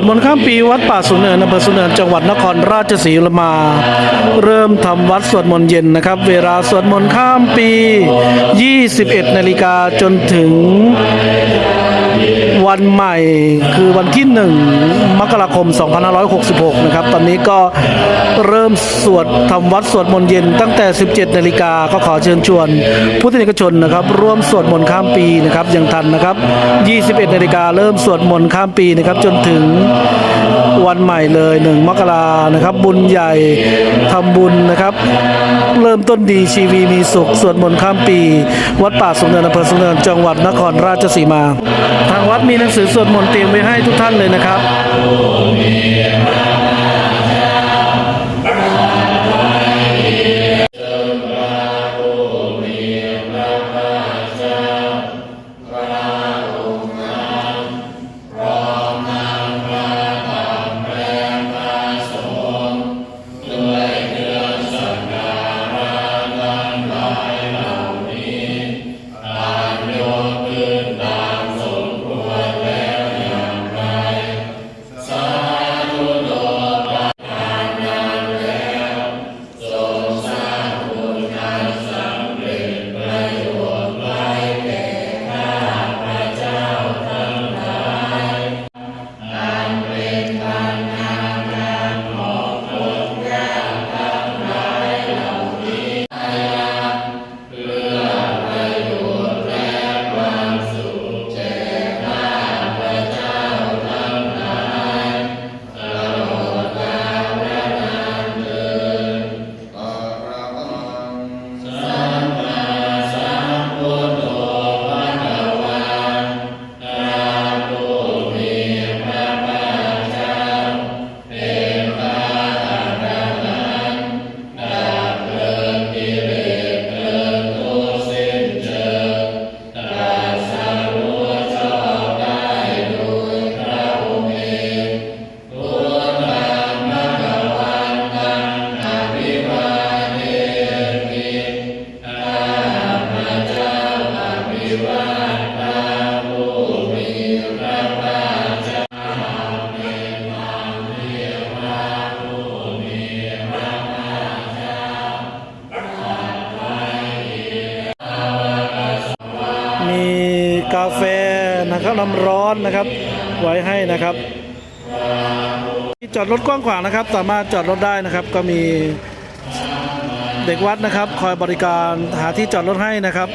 วดมนต์ข้ามปีวัดป่าสุนเนินอำเภอสุนเนินจังหวัดนครราชสีมา เริ่มทำวัดสวดมนต์เย็นนะครับ เวลาสวดมนต์ข้ามปี 21 นาฬิกาจนถึง วันใหม่คือวันที่ 1 มกราคม 2566 นะครับ ตอนนี้ก็เริ่มสวดทำวัดสวดมนต์เย็นตั้งแต่ 17 นาฬิกาก็ขอเชิญชวนพุทธนิกชนนะครับ ร่วมสวดมนต์ข้ามปีนะครับยังทันนะครับ 21 นาฬิกาเริ่มสวดมนต์ข้ามปีนะครับจนถึง วันใหม่เลย1มกรานะครับ บุญใหญ่ทำบุญนะครับ เริ่มต้นดีชีวีมีสุขสวดมนต์ข้ามปี วัดป่าสมเด็จอำเภอสมเด็จจังหวัดนครราชสีมา ทางวัดมีหนังสือสวดมนต์เตรียมไว้ให้ทุกท่านเลยนะครับ กาแฟนะครับน้ำร้อนนะครับ ไว้ให้นะครับที่จอดรถกว้างขวางนะครับ สามารถจอดรถได้นะครับ ก็มีเด็กวัดนะครับ คอยบริการหาที่จอดรถให้นะครับ